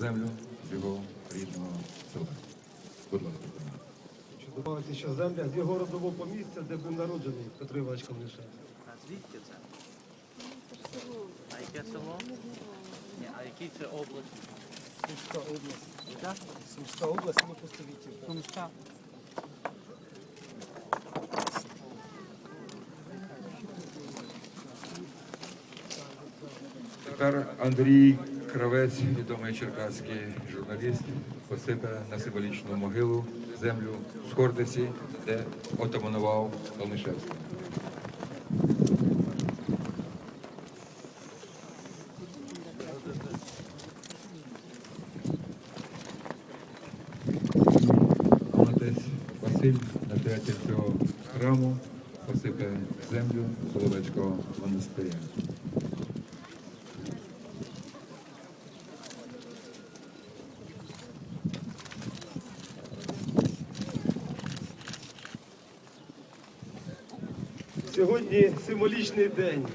землю його рідного села. Будь ласка. Що добавити, що земля з його родового помістя, де був народжений Петро Іванович Кам'янишевський. А звідки це? А яке село? Ні, а який це область? Сумська область. Яка? Сумська область, село Пустовітів. Сумська. Тепер Андрій Кравець, відомий черкаський журналіст, посипе на символічну могилу землю з Хортиці, де отаманував Калнишевський. Отець Василь, настоятель цього храму, посипе землю Соловецького монастиря. Сьогодні символічний день.